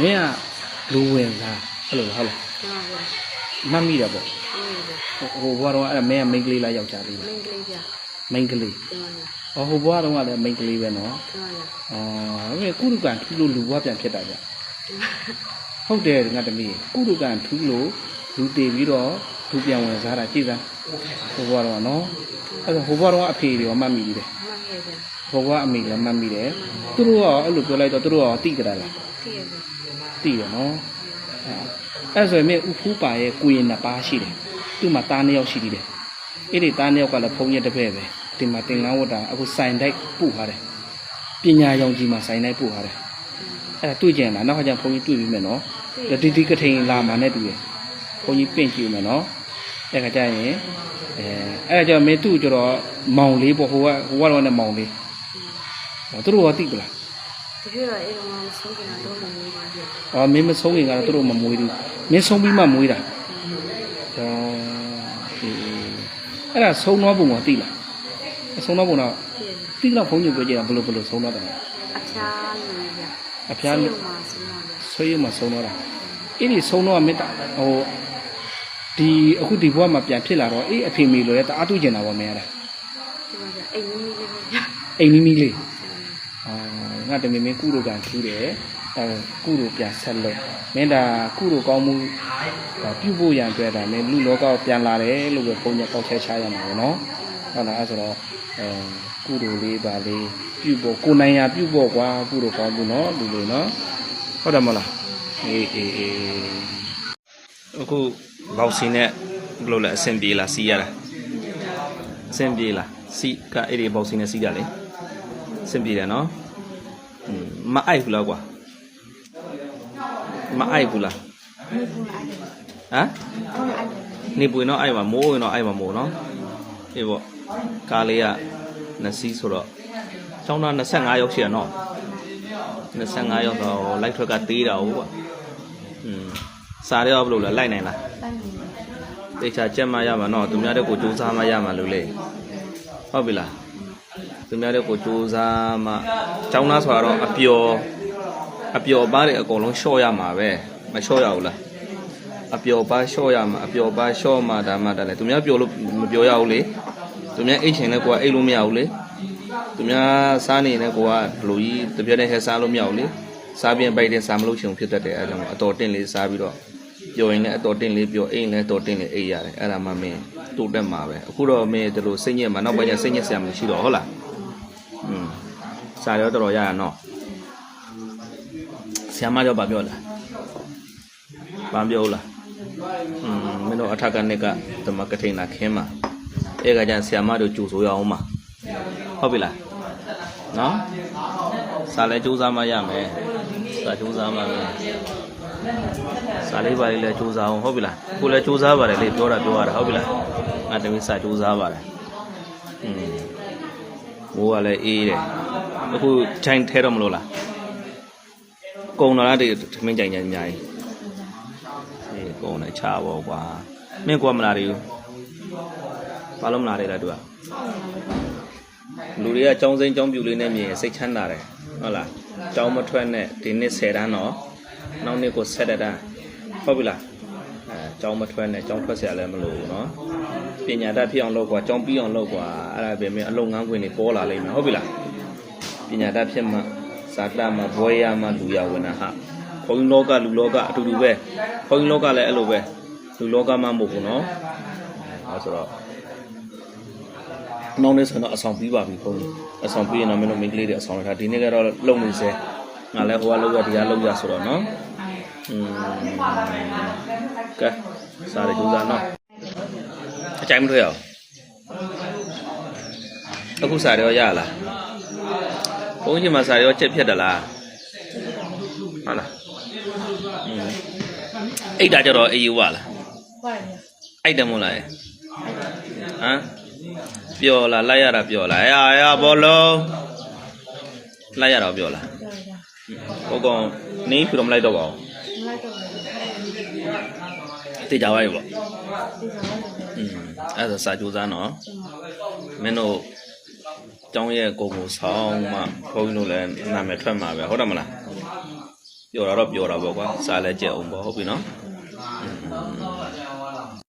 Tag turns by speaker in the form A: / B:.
A: မင်းကလူဝင်လားအဲ့လိုလားဟုတ်လား
B: ကျွန်တော်က
A: မှတ်မိတာပေါ့
B: အေးဗျ
A: ဟိုဟိုဘွားတော့အဲ့ဒါမင်းကမိန်းကလေးလားယောက်ျားလေး
B: မ
A: လား
B: င်းကလေးဗျ
A: မိန်းကလေး
B: ကျွန်တော်က
A: အော်ဟိုဘွားတော့ကလည်းမိန်းကလေးပဲနော်
B: ကျွန်တော်က
A: အော်မင်းကုရုကံထူးလို့လူဘွားပြန်ဖြစ်တာကြဟုတ်တယ်ငါတမီးကုရုကံထူးလို့လူတည်ပြီးတော့လူပြန်ဝင်စားတာကြည့်စမ်းဟိုဘွားတော့ကနော်အဲ့ဒါဟိုဘွားတော့ကအဖေတွေရောမှတ်မိပြီတယ်
B: မှန်ရဲ့ဗျ
A: ဟိုဘွားအမေလည်းမှတ်မိတယ်သူတို့ရောအဲ့လိုပြောလိုက်တော့သူတို့ရောတိကြတာလား
B: သိရဲ့ဗျ
A: သိရနော်အဲ့ဆိုရင်မင်းဥဖူးပါရဲ့ကိုရင်နှစ်ပါးရှိတယ်သူ့မှာသားနှစ်ယောက်ရှိသေးတယ်အဲ့ဒီသားနှစ်ယောက်ကလည်းဖုံးရတစ်ဖက်ပဲဒီမှာတင်ငန်းဝတ်တာအခုစိုင်တိုက်ပို့ထားတယ်ပညာရောင်ကြီးမှာစိုင်တိုက်ပို့ထားတယ်အဲ့ဒါတွေ့ကြရင်လားနောက်ခါကျရင်ဘုန်းကြီးတွေ့ပြီးမယ်နော်ဒီဒီကထိန်လာမှာနဲ့တူတယ်ဘုန်းကြီးပင့်ကြည့်မယ်နော်အဲ့ခါကျရင်အဲအဲ့ဒါကြောင့်မင်းသူ့ကျတော့မောင်လေးပေါ့ဟိုကဟိုကတော့နဲ့မောင်လေးသူတို့ရောသိပလား
B: တကယ်တော့အဲ့တော့မဆုံးကြတော့မနေပါဗျ။
A: အော်မင်းမဆုံးခင်ကတော့သူတို့မမွေးဘူး။မင်းဆုံးပြီးမှမွေးတာ။ဒါအေးအဲ့ဒါဆုံးသွားပုံကသိလား။အဆုံးသွားပုံတော့
B: သိရဲ့ဗျ
A: သိတော့ဘုန်းကြီးပြောကြတာဘယ်လိုဘယ်လိုဆုံးသွားတယ်
B: အဖျားလို့ဗျ။
A: အဖျား
B: လို့
A: လို့
B: မှာဆုံးတော့ဗျ
A: ဆွေးရမှာဆုံးသွားတာ။အဲ့ဒီဆုံးတော့မေတ္တာဟိုဒီအခုဒီဘဝမှာပြန်ဖြစ်လာတော့အေးအဖေမေလိုလဲတအားတူကျင်တာပေါ့မင်းရတယ်
B: ဒီမှာဗျအိမ်ကြီးလေးပဲဗျ။
A: အိမ်မီမီလေး။အာ ငါတမင်မင်းကုလိုကံထူးတယ်။အဲကုလိုပြန်ဆက်လို့မင်းဒါကုလိုကောင်းမှုဒါပြုဖို့ရန်အတွက်ဒါမင်းလူလောကကိုပြန်လာတယ်လို့ပဲပုံညာပေါက်ချက်ချရမှာပေါ့နော်။ဟုတ်လားအဲဆိုတော့အဲကုလိုလေးပါလေးပြုဖို့ကိုယ်နိုင်ရာပြုဖို့ကွာကုလိုကောင်းမှုနော်လူလေးနော်။ဟုတ်တယ်မဟုတ်လား။အေးအေးအေးအခုဘောက်စီနဲ့ဘယ်လိုလဲအဆင်ပြေလားစီးရတာအဆင်ပြေလားစီးကအဲ့ဒီဘောက်စီနဲ့စီးတာလေအဆင်ပြေတယ်နော်อืม မအိုက်ဘူးလားကွာမအိုက်ဘူးလားဟမ်နေပွေတော့အိုက်ပါမိုးဝင်တော့အိုက်ပါမိုးနော်အေးပေါ့ကားလေးကနှစ်စီးဆိုတော့ကျောင်းသား25ရောက်ရှိရနော်25ရောက်တော့လိုက်ထွက်ကသေးတာဟုတ်ကွာอืมစားရတော့ဘယ်လိုလဲလိုက်နိုင်လား
B: တိုင်းနေ
A: တေချာကြက်မရမှာနော်သူများတဲ့ကိုစူးစမ်းမရမှာလို့လေဟုတ်ပြီလား သူများတဲ့ကိုစူးစမ်းမှចောင်းသားဆိုတော့အပျော်အပျော်ပါးတွေအကုန်လုံးလျှော့ရမှာပဲမလျှော့ရဘူးလားအပျော်ပါးလျှော့ရမှာအပျော်ပါးလျှော့မှဒါမှတက်လေသူများပျော်လို့မပျော်ရဘူးလေသူများအိတ်ချင်လဲကိုကအိတ်လို့မရဘူးလေသူများစားနေလဲကိုကဘလိုကြီးတပြက်တည်းဟဲစားလို့မရဘူးလေစားပြင်ပိုက်တဲ့စားမလို့ချင်ဖြစ်တတ်တယ်အဲဒါကြောင့်အတော်တင့်လေးစားပြီးတော့ ပျော်ရင်လည်းအတော်တင်းလေးပျော်အိမ်လည်းအတော်တင်းလေးအိပ်ရတယ်အဲ့ဒါမှမင်းတိုးတက်မှာပဲအခုတော့မင်းတို့လိုစိတ်ညစ်မှာနောက်ပိုင်းကျစိတ်ညစ်ဆရာမရှိတော့ဟုတ်လားอืม စာရောတော်တော်ရရနော်ဆရာမကြောဘာပြောလဲဘာပြောလားอืมမင်းတို့အထက်ကနှစ်ကဓမ္မကထိန်နာခင်းမှာအဲ့ကကျဆရာမတို့ကြိုဆိုရအောင်မှာဟုတ်ပြီလားနော်စာလဲစူးစမ်းမှရမယ်စာစူးစမ်းမှမယ် စာလေးပါလေးလည်းစူးစမ်းအောင်ဟုတ်ပြီလားကိုလည်းစူးစမ်းပါတယ်လေပြောတာပြောရတာဟုတ်ပြီလားငါတမီးစာစူးစမ်းပါတယ်อืมမိုးကလည်းအေးတယ် အခုချိန်ထဲတော့မလို့လားကုံတော်လားဒီသမင်းကြိုင်ကြိုင်အများကြီးအေးကုံလည်းချပါကွာမင်းကွာမလားဒီဘာလို့မလားလေလားသူကလူတွေကအကြောင်းစိမ်းအကြောင်းပြူလေးနဲ့မြင်ရင်စိတ်ချမ်းသာတယ်ဟုတ်လားအကြောင်းမထွက်နဲ့ဒီနှစ်10တန်းတော့ နောက်နေ့ကိုဆက်တဲ့တန်းဟုတ်ပြီလားအဲကျောင်းမထွက်နဲ့ကျောင်းထွက်เสียလည်းမလို့ဘူးเนาะပညာတတ်ဖြစ်အောင်လုပ်ကွာကျောင်းပြီးအောင်လုပ်ကွာအဲ့ဒါပဲမင်းအလုံငန်းခွင်တွေပေါ်လာလိမ့်မယ်ဟုတ်ပြီလားပ ညာတတ်ဖြစ်မှဇာတမှဘွဲရမှလူရဝဏဟခေါင်းလောကလူလောကအတူတူပဲခေါင်းလောကလည်းအဲ့လိုပဲလူလောကမှမဟုတ်ဘူးနော်အဲဆိုတော့နောက်နေ့ဆိုတော့အဆောင်ပြီးပါပြီခေါင်းအဆောင်ပြီးရင်တော့မင်းတို့မိန်းကလေးတွေအဆောင်လိုက်တာဒီနေ့ကတော့လုံနေစေငါလည်းဟိုကလောက်ရဒီကလောက်ရဆိုတော့နော်อืมကဲစားရကြိုးစားနော်အချိန်မထွက်ရအောင်အခုစားရောရလား ဘုန်းကြီးမှာစာရောချက်ဖြတ်တလားဟုတ်လားအိတ်တာကြတော့အေးယူပါလားအိုက်တယ်မို့လားဟမ်ပျော်လားလိုက်ရတာပျော်လားအာရဘောလုံးလိုက်ရတော့ပျော်လားဟုတ်ကောင်နင်းဖြူတော့မလိုက်တော့ပါဘူး
B: မလိုက်တော့
A: တေချာပါရဲ့ပေါ့အဲ့ဒါစာကြိုးစားနော်မင်းတို့ ကျောင်းရဲ့ကိုယ်ကိုဆောင်းမှဘုန်းကြီးတို့လည်းနာမည်ထွက်မှာပဲဟုတ်တယ်မလားပြောတာတော့ပြောတာပေါ့ကွာစားလဲကြက်အောင်ပေါ့ဟုတ်ပြီနော်อืม